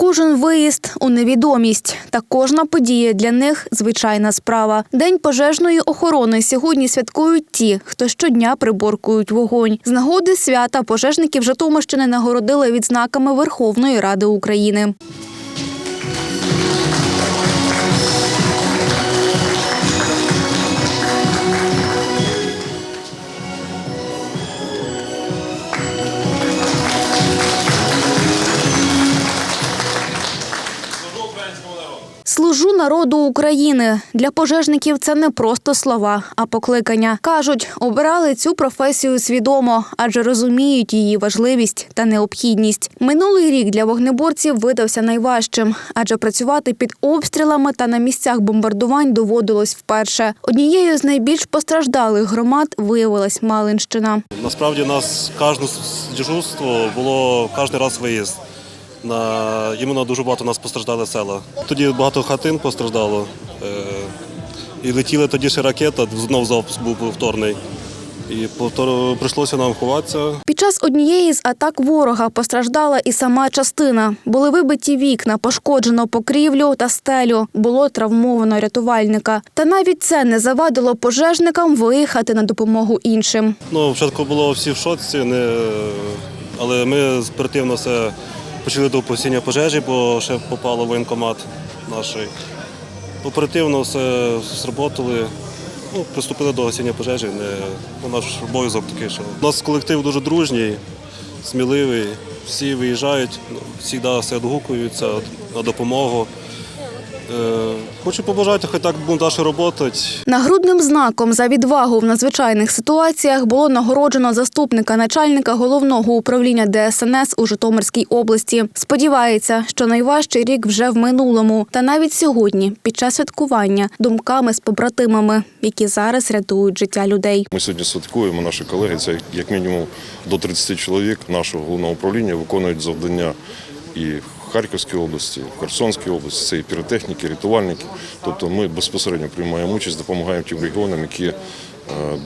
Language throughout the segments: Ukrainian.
Кожен виїзд у невідомість та кожна подія для них звичайна справа. День пожежної охорони сьогодні святкують ті, хто щодня приборкують вогонь. З нагоди свята пожежників Житомирщини нагородили відзнаками Верховної Ради України. Служу народу України. Для пожежників це не просто слова, а покликання. Кажуть, обирали цю професію свідомо, адже розуміють її важливість та необхідність. Минулий рік для вогнеборців видався найважчим, адже працювати під обстрілами та на місцях бомбардувань доводилось вперше. Однією з найбільш постраждалих громад виявилась Малинщина. Насправді нас кожне дежурство було кожен раз виїзд. На іменно дуже багато у нас постраждали села. Тоді багато хатин постраждало. Е, і летіли тоді ще ракета, знов запуск був повторний. І повтор... прийшлося нам ховатися. Під час однієї з атак ворога постраждала і сама частина. Були вибиті вікна, пошкоджено покрівлю та стелю. Було травмовано рятувальника. Та навіть це не завадило пожежникам виїхати на допомогу іншим. Ну, спочатку було всі в шоці, не... але ми оперативно все почали до посіння пожежі, бо ще попало в воєнкомат наш. Оперативно все сработали, Ну, приступили до гасіння пожежі. Не... Ну, наш обов'язок такий, що у нас колектив дуже дружній, сміливий, всі виїжджають, ну, завжди все відгукуються на допомогу. Е, Хочу побажати, хай так будемо далі працювати. Нагрудним знаком за відвагу в надзвичайних ситуаціях було нагороджено заступника начальника головного управління ДСНС у Житомирській області. Сподівається, що найважчий рік вже в минулому. Та навіть сьогодні, під час святкування, думками з побратимами, які зараз рятують життя людей. Ми сьогодні святкуємо наші колеги. Це як мінімум до 30 чоловік нашого головного управління виконують завдання і Харківській області, в Херсонській області. Це і піротехніки, рятувальники. Тобто ми безпосередньо приймаємо участь, допомагаємо тим регіонам, які е,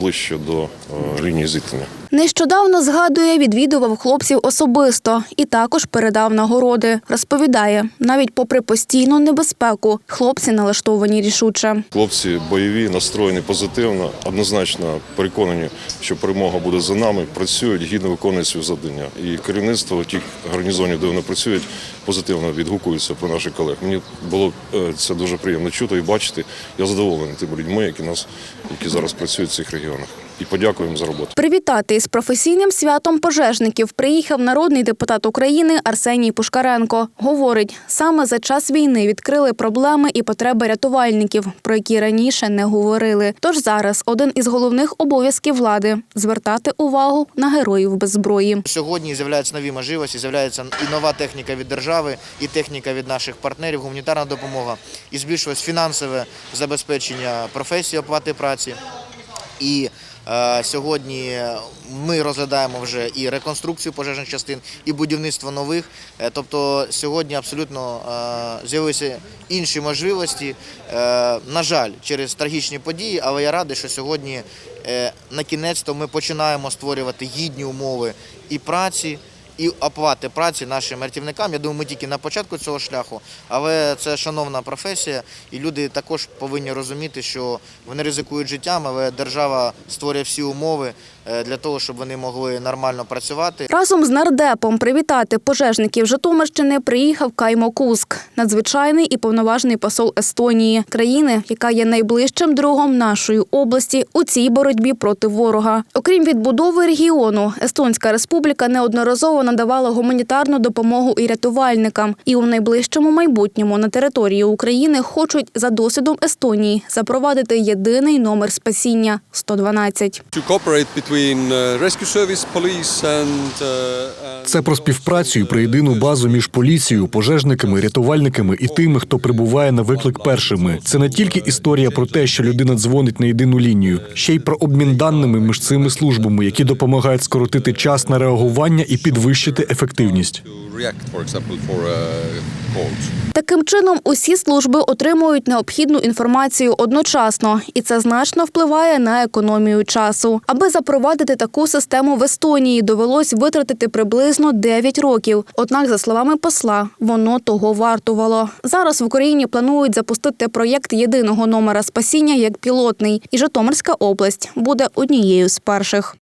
ближче до е, лінії зіткнення. Нещодавно згадує, відвідував хлопців особисто і також передав нагороди. Розповідає, навіть попри постійну небезпеку, хлопці налаштовані рішуче. Хлопці бойові, настроєні позитивно, однозначно переконані, що перемога буде за нами. Працюють, гідно виконують свої завдання. І керівництво тих гарнізонів, де вони працюють, позитивно відгукуються про наших колег. Мені було е, це дуже приємно чути і бачити. Я задоволений тими людьми, які нас, які зараз працюють в цих регіонах. І подякуємо за роботу. Привітати із професійним святом пожежників приїхав народний депутат України Арсеній Пушкаренко. Говорить, саме за час війни відкрили проблеми і потреби рятувальників, про які раніше не говорили. Тож зараз один із головних обов'язків влади звертати увагу на героїв без зброї. Сьогодні з'являються нові можливості, з'являється і нова техніка від держави, і техніка від наших партнерів, гуманітарна допомога, і збільшилось фінансове забезпечення професії оплати праці. І сьогодні ми розглядаємо вже і реконструкцію пожежних частин, і будівництво нових. Е, тобто сьогодні абсолютно е, з'явилися інші можливості. Е, на жаль, через трагічні події, але я радий, що сьогодні е, на кінець-то ми починаємо створювати гідні умови і праці. І оплати праці нашим рятівникам. Я думаю, ми тільки на початку цього шляху, але це шановна професія, і люди також повинні розуміти, що вони ризикують життям, але держава створює всі умови для того, щоб вони могли нормально працювати. Разом з нардепом привітати пожежників Житомирщини приїхав Каймо Куск, надзвичайний і повноважний посол Естонії, країни, яка є найближчим другом нашої області у цій боротьбі проти ворога. Окрім відбудови регіону, Естонська республіка неодноразово надавала гуманітарну допомогу і рятувальникам. І у найближчому майбутньому на території України хочуть за досвідом Естонії запровадити єдиний номер спасіння 112. Uh, uh, Це про співпрацю і про єдину базу між поліцією, пожежниками, рятувальниками і тими, хто прибуває на виклик першими. Це не тільки історія про те, що людина дзвонить на єдину лінію, ще й про обмін даними між цими службами, які допомагають скоротити час на реагування і підвищити ефективність. Calls. Таким чином, усі служби отримують необхідну інформацію одночасно, і це значно впливає на економію часу. Аби запровадити таку систему в Естонії, довелось витратити приблизно 9 років. Однак, за словами посла, воно того вартувало. Зараз в Україні планують запустити проєкт єдиного номера спасіння як пілотний, і Житомирська область буде однією з перших.